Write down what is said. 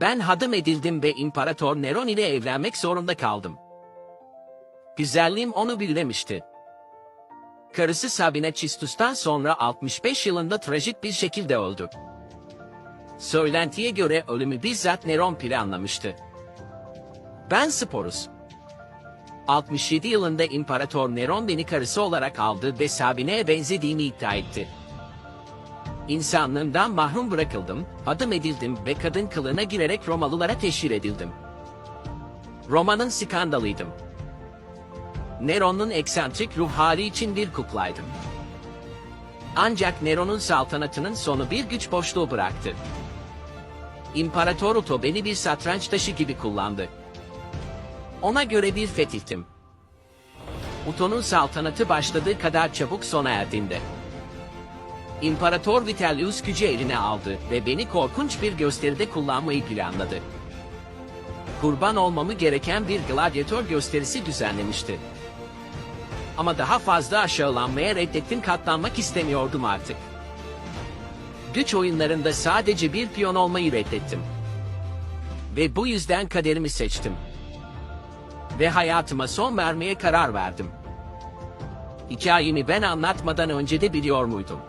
Ben hadım edildim ve İmparator Neron ile evlenmek zorunda kaldım. Güzelliğim onu birlemişti. Karısı Sabine Çistus'tan sonra 65 yılında trajik bir şekilde öldü. Söylentiye göre ölümü bizzat Neron planlamıştı. Ben Sporus. 67 yılında İmparator Neron beni karısı olarak aldı ve Sabine'ye benzediğimi iddia etti. İnsanlığımdan mahrum bırakıldım, adım edildim ve kadın kılığına girerek Romalılara teşhir edildim. Roma'nın skandalıydım. Neron'un eksantrik ruh hali için bir kuklaydım. Ancak Neron'un saltanatının sonu bir güç boşluğu bıraktı. İmparator Uto beni bir satranç taşı gibi kullandı. Ona göre bir fetihtim. Uto'nun saltanatı başladığı kadar çabuk sona erdiğinde. İmparator Vitellius gücü eline aldı ve beni korkunç bir gösteride kullanmayı planladı. Kurban olmamı gereken bir gladyatör gösterisi düzenlemişti. Ama daha fazla aşağılanmaya reddettim katlanmak istemiyordum artık. Güç oyunlarında sadece bir piyon olmayı reddettim. Ve bu yüzden kaderimi seçtim. Ve hayatıma son vermeye karar verdim. Hikayemi ben anlatmadan önce de biliyor muydum?